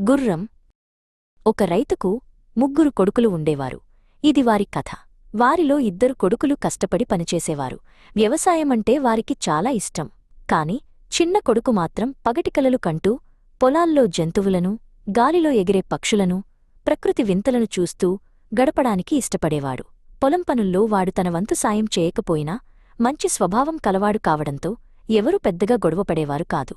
గుర్రం. ఒక రైతుకు ముగ్గురు కొడుకులు ఉండేవారు. ఇది వారి కథ. వారిలో ఇద్దరు కొడుకులు కష్టపడి పనిచేసేవారు. వ్యవసాయమంటే వారికి చాలా ఇష్టం. కాని చిన్న కొడుకు మాత్రం పగటికలలు కంటూ పొలాల్లో జంతువులను గాలిలో ఎగిరే పక్షులను ప్రకృతి వింతలను చూస్తూ గడపడానికి ఇష్టపడేవాడు. పొలం పనుల్లో వాడు తన వంతు సాయం చేయకపోయినా మంచి స్వభావం కలవాడు కావడంతో ఎవరూ పెద్దగా గొడవపడేవారు కాదు.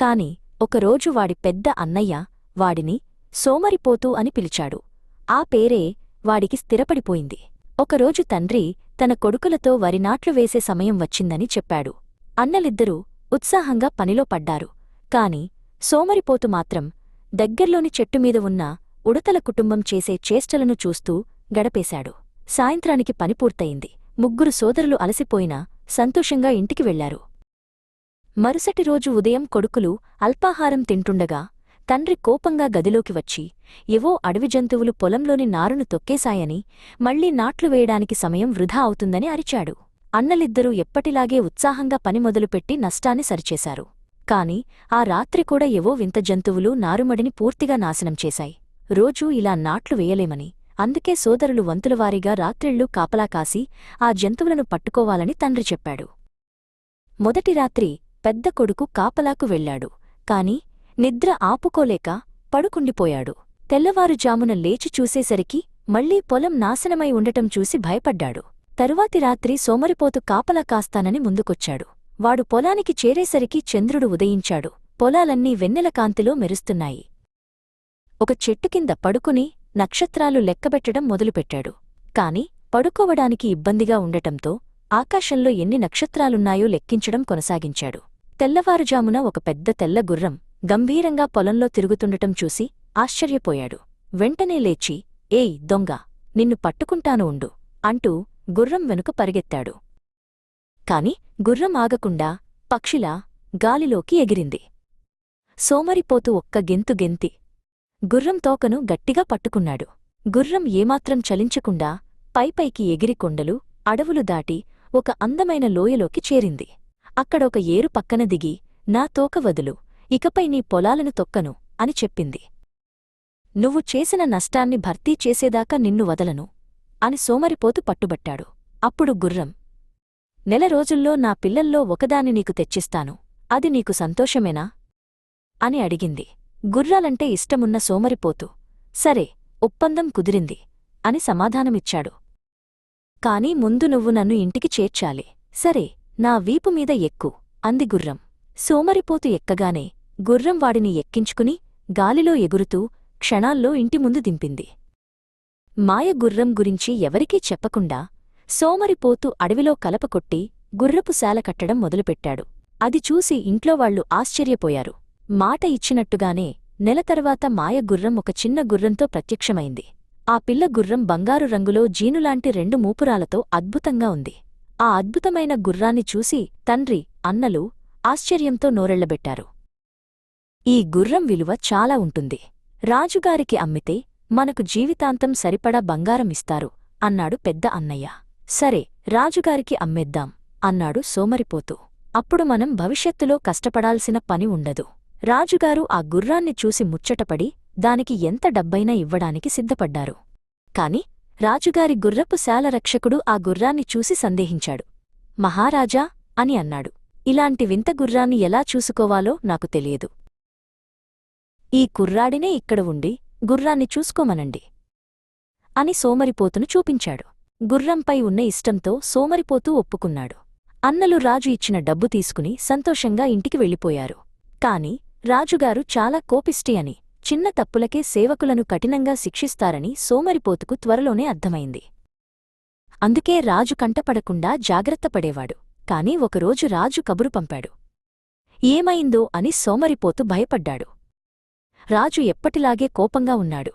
కాని ఒకరోజు వాడి పెద్ద అన్నయ్య వాడిని సోమరిపోతూ అని పిలిచాడు. ఆ పేరే వాడికి స్థిరపడిపోయింది. ఒకరోజు తండ్రి తన కొడుకులతో వరినాట్లు వేసే సమయం వచ్చిందని చెప్పాడు. అన్నలిద్దరూ ఉత్సాహంగా పనిలో పడ్డారు. కాని సోమరిపోతు మాత్రం దగ్గర్లోని చెట్టుమీద ఉన్న ఉడతల కుటుంబం చేసే చేష్టలను చూస్తూ గడపేశాడు. సాయంత్రానికి పని పూర్తయింది. ముగ్గురు సోదరులు అలసిపోయినా సంతోషంగా ఇంటికి వెళ్ళారు. మరుసటి రోజు ఉదయం కొడుకులు అల్పాహారం తింటుండగా తండ్రి కోపంగా గదిలోకి వచ్చి ఏవో అడవి జంతువులు పొలంలోని నారును తొక్కేశాయని మళ్ళీ నాట్లు వేయడానికి సమయం వృధా అవుతుందని అరిచాడు. అన్నలిద్దరూ ఎప్పటిలాగే ఉత్సాహంగా పని మొదలుపెట్టి నష్టాన్ని సరిచేశారు. కాని ఆ రాత్రి కూడా ఏవో వింత జంతువులు నారుమడిని పూర్తిగా నాశనం చేశాయి. రోజూ ఇలా నాట్లు వేయలేమని అందుకే సోదరులు వంతులవారీగా రాత్రిళ్ళు కాపలా కాసి ఆ జంతువులను పట్టుకోవాలని తండ్రి చెప్పాడు. మొదటి రాత్రి పెద్ద కొడుకు కాపలాకు వెళ్ళాడు కాని నిద్ర ఆపుకోలేక పడుకుండిపోయాడు. తెల్లవారుజామున లేచి చూసేసరికి మళ్ళీ పొలం నాశనమై ఉండటం చూసి భయపడ్డాడు. తరువాతి రాత్రి సోమరిపోతు కాపలా కాస్తానని ముందుకొచ్చాడు. వాడు పొలానికి చేరేసరికి చంద్రుడు ఉదయించాడు. పొలాలన్నీ వెన్నెల కాంతిలో మెరుస్తున్నాయి. ఒక చెట్టు కింద పడుకుని నక్షత్రాలు లెక్కబెట్టడం మొదలుపెట్టాడు. కాని పడుకోవడానికి ఇబ్బందిగా ఉండటంతో ఆకాశంలో ఎన్ని నక్షత్రాలున్నాయో లెక్కించడం కొనసాగించాడు. తెల్లవారుజామున ఒక పెద్ద తెల్ల గుర్రం గంభీరంగా పొలంలో తిరుగుతుండటం చూసి ఆశ్చర్యపోయాడు. వెంటనే లేచి ఏయ్ దొంగ నిన్ను పట్టుకుంటాను ఉండు అంటూ గుర్రం వెనుక పరిగెత్తాడు. కాని గుర్రం ఆగకుండా పక్షిలా గాలిలోకి ఎగిరింది. సోమరిపోతూ ఒక్క గెంతు గెంతి గుర్రం తోకను గట్టిగా పట్టుకున్నాడు. గుర్రం ఏమాత్రం చలించకుండా పైపైకి ఎగిరి కొండలు అడవులు దాటి ఒక అందమైన లోయలోకి చేరింది. అక్కడొక ఏరు పక్కన దిగి నా తోక వదులు ఇకపై నీ పొలాలను తొక్కను అని చెప్పింది. నువ్వు చేసిన నష్టాన్ని భర్తీ చేసేదాకా నిన్ను వదలను అని సోమరిపోతు పట్టుబట్టాడు. అప్పుడు గుర్రం నెల రోజుల్లో నా పిల్లల్లో ఒకదాన్ని నీకు తెచ్చిస్తాను అది నీకు సంతోషమేనా? అని అడిగింది. గుర్రాలంటే ఇష్టమున్న సోమరిపోతు సరే ఒప్పందం కుదిరింది అని సమాధానమిచ్చాడు. కాని ముందు నువ్వు నన్ను ఇంటికి చేర్చాలి సరే నా వీపుమీద ఎక్కు అంది గుర్రం. సోమరిపోతు ఎక్కగానే గుర్రం వాడిని ఎక్కించుకుని గాలిలో ఎగురుతూ క్షణాల్లో ఇంటి ముందు దింపింది. మాయ గుర్రం గురించి ఎవరికీ చెప్పకుండా సోమరిపోతు అడవిలో కలపకొట్టి గుర్రపు శాల కట్టడం మొదలుపెట్టాడు. అది చూసి ఇంట్లోవాళ్ళు ఆశ్చర్యపోయారు. మాట ఇచ్చినట్టుగానే నెల తర్వాత మాయ గుర్రం ఒక చిన్న గుర్రంతో ప్రత్యక్షమైంది. ఆ పిల్ల గుర్రం బంగారు రంగులో జీనులాంటి రెండు మూపురాలతో అద్భుతంగా ఉంది. ఆ అద్భుతమైన గుర్రాన్ని చూసి తండ్రి అన్నలు ఆశ్చర్యంతో నోరెళ్ళబెట్టారు ఈ గుర్రం విలువ చాలా ఉంటుంది. రాజుగారికి అమ్మితే మనకు జీవితాంతం సరిపడా బంగారం ఇస్తారు అన్నాడు పెద్ద అన్నయ్య. సరే రాజుగారికి అమ్మేద్దాం అన్నాడు సోమరిపోతూ. అప్పుడు మనం భవిష్యత్తులో కష్టపడాల్సిన పని ఉండదు. రాజుగారు ఆ గుర్రాన్ని చూసి ముచ్చటపడి దానికి ఎంత డబ్బైనా ఇవ్వడానికి సిద్ధపడ్డారు. కాని రాజుగారి గుర్రపు శాలరక్షకుడు ఆ గుర్రాన్ని చూసి సందేహించాడు. మహారాజా అని అన్నాడు. ఇలాంటి వింత గుర్రాన్ని ఎలా చూసుకోవాలో నాకు తెలియదు. ఈ కుర్రాడినే ఇక్కడ ఉండి గుర్రాన్ని చూసుకోమనండి అని సోమరిపోతును చూపించాడు. గుర్రంపై ఉన్న ఇష్టంతో సోమరిపోతూ ఒప్పుకున్నాడు. అన్నలు రాజు ఇచ్చిన డబ్బు తీసుకుని సంతోషంగా ఇంటికి వెళ్ళిపోయారు. కాని రాజుగారు చాలా కోపిష్టి అని చిన్న తప్పులకే సేవకులను కఠినంగా శిక్షిస్తారని సోమరిపోతుకు త్వరలోనే అర్థమైంది. అందుకే రాజు కంటపడకుండా జాగ్రత్తపడేవాడు కాని ఒకరోజు రాజు కబురు పంపాడు. ఏమైందో అని సోమరిపోతు భయపడ్డాడు. రాజు ఎప్పటిలాగే కోపంగా ఉన్నాడు.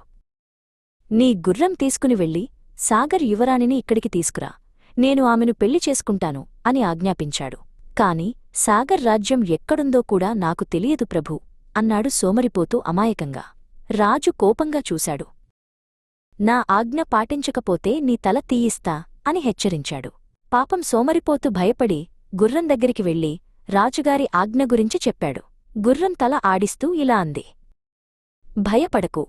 నీ గుర్రం తీసుకుని వెళ్ళి సాగర్ యువరాణిని ఇక్కడికి తీసుకురా నేను ఆమెను పెళ్ళి చేసుకుంటాను అని ఆజ్ఞాపించాడు. కాని సాగర్ రాజ్యం ఎక్కడుందో కూడా నాకు తెలియదు ప్రభూ. అన్నాడు సోమరిపోతూ అమాయకంగా. రాజు కోపంగా చూశాడు. నా ఆజ్ఞ పాటించకపోతే నీ తల తీయిస్తా అని హెచ్చరించాడు. పాపం సోమరిపోతూ భయపడి గుర్రం దగ్గరికి వెళ్ళి రాజుగారి ఆజ్ఞ గురించి చెప్పాడు. గుర్రం తల ఆడిస్తూ ఇలా అంది. భయపడకు.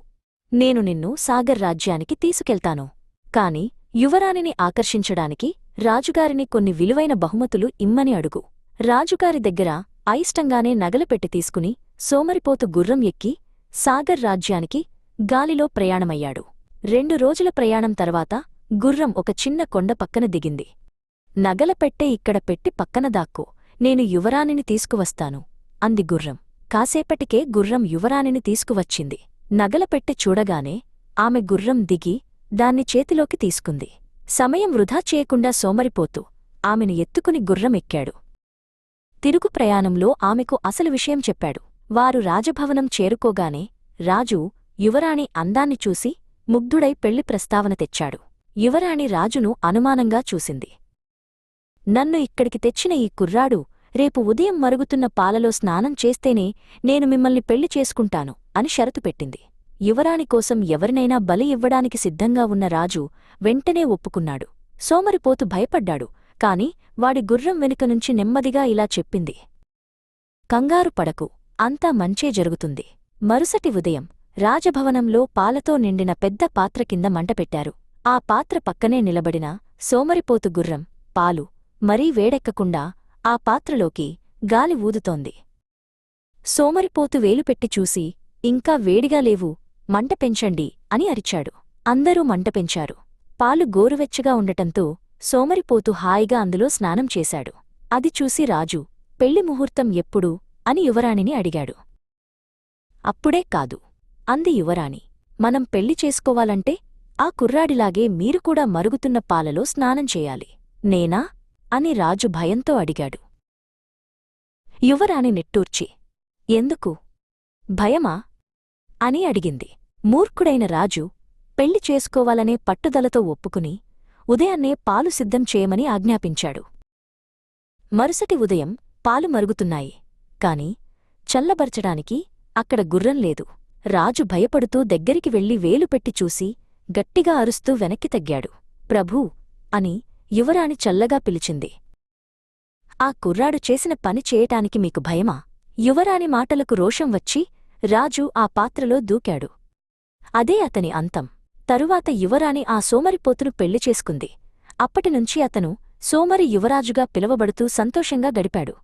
నేను నిన్ను సాగర్ రాజ్యానికి తీసుకెళ్తాను. కాని యువరాణిని ఆకర్షించడానికి రాజుగారిని కొన్ని విలువైన బహుమతులు ఇమ్మని అడుగు. రాజుగారి దగ్గర అయిష్టంగానే నగలు పెట్టి తీసుకుని సోమరిపోతు గుర్రం ఎక్కి సాగర్ రాజ్యానికి గాలిలో ప్రయాణమయ్యాడు. రెండు రోజుల ప్రయాణం తర్వాత గుర్రం ఒక చిన్న కొండ పక్కన దిగింది. నగలపెట్టే ఇక్కడ పెట్టి పక్కన దాక్కు నేను యువరాణిని తీసుకువస్తాను అంది గుర్రం. కాసేపటికే గుర్రం యువరాణిని తీసుకువచ్చింది. నగలపెట్టె చూడగానే ఆమె గుర్రం దిగి దాన్ని చేతిలోకి తీసుకుంది. సమయం వృధా చేయకుండా సోమరిపోతూ ఆమెను ఎత్తుకుని గుర్రం ఎక్కాడు. తిరుగు ప్రయాణంలో ఆమెకు అసలు విషయం చెప్పాడు. వారు రాజభవనం చేరుకోగానే రాజు యువరాణి అందాన్ని చూసి ముగ్ధుడై పెళ్ళి ప్రస్తావన తెచ్చాడు. యువరాణి రాజును అనుమానంగా చూసింది. నన్ను ఇక్కడికి తెచ్చిన ఈ కుర్రాడు రేపు ఉదయం మరుగుతున్న పాలలో స్నానం చేస్తేనే నేను మిమ్మల్ని పెళ్ళి చేసుకుంటాను అని షరతు పెట్టింది. యువరాణి కోసం ఎవరినైనా బలి ఇవ్వడానికి సిద్ధంగా ఉన్న రాజు వెంటనే ఒప్పుకున్నాడు. సోమరిపోతు భయపడ్డాడు కాని వాడి గుర్రం వెనుక నుంచి నెమ్మదిగా ఇలా చెప్పింది. కంగారు పడకు అంతా మంచే జరుగుతుంది. మరుసటి ఉదయం రాజభవనంలో పాలతో నిండిన పెద్ద పాత్ర కింద మంటపెట్టారు ఆ పాత్ర పక్కనే నిలబడిన సోమరిపోతు గుర్రం పాలు మరీ వేడెక్కకుండా ఆ పాత్రలోకి గాలి ఊదుతోంది. సోమరిపోతు వేలుపెట్టి చూసి ఇంకా వేడిగా లేవు మంట పెంచండి అని అరిచాడు. అందరూ మంట పెంచారు. పాలు గోరువెచ్చగా ఉండటంతో సోమరిపోతు హాయిగా అందులో స్నానం చేశాడు. అది చూసి రాజు పెళ్ళి ముహూర్తం ఎప్పుడూ అని యువరాణిని అడిగాడు. అప్పుడే కాదు. అంది యువరాణి. మనం పెళ్ళి చేసుకోవాలంటే ఆ కుర్రాడిలాగే మీరు కూడా మరుగుతున్న పాలలో స్నానం చేయాలి. నేనా అని రాజు భయంతో అడిగాడు. యువరాణి నిట్టూర్చి. ఎందుకు? భయమా అని అడిగింది. మూర్ఖుడైన రాజు పెళ్ళి చేసుకోవాలనే పట్టుదలతో ఒప్పుకుని ఉదయాన్నే పాలు సిద్ధం చేయమని ఆజ్ఞాపించాడు. మరుసటి ఉదయం పాలు మరుగుతున్నాయి. కాని చల్లబరచడానికి అక్కడ గుర్రం లేదు. రాజు భయపడుతూ దగ్గరికి వెళ్ళి వేలు పెట్టి చూసి గట్టిగా అరుస్తూ వెనక్కి తగ్గాడు. ప్రభూ! అని యువరాణి చల్లగా పిలిచింది. ఆ కుర్రాడు చేసిన పని చేయటానికి మీకు భయమా? యువరాణి మాటలకు రోషం వచ్చి రాజు ఆ పాత్రలో దూకాడు. అదే అతని అంతం. తరువాత యువరాణి ఆ సోమరిపోతును పెళ్ళి చేసుకుంది. అప్పటినుంచి అతను సోమరి యువరాజుగా పిలవబడుతూ సంతోషంగా గడిపాడు.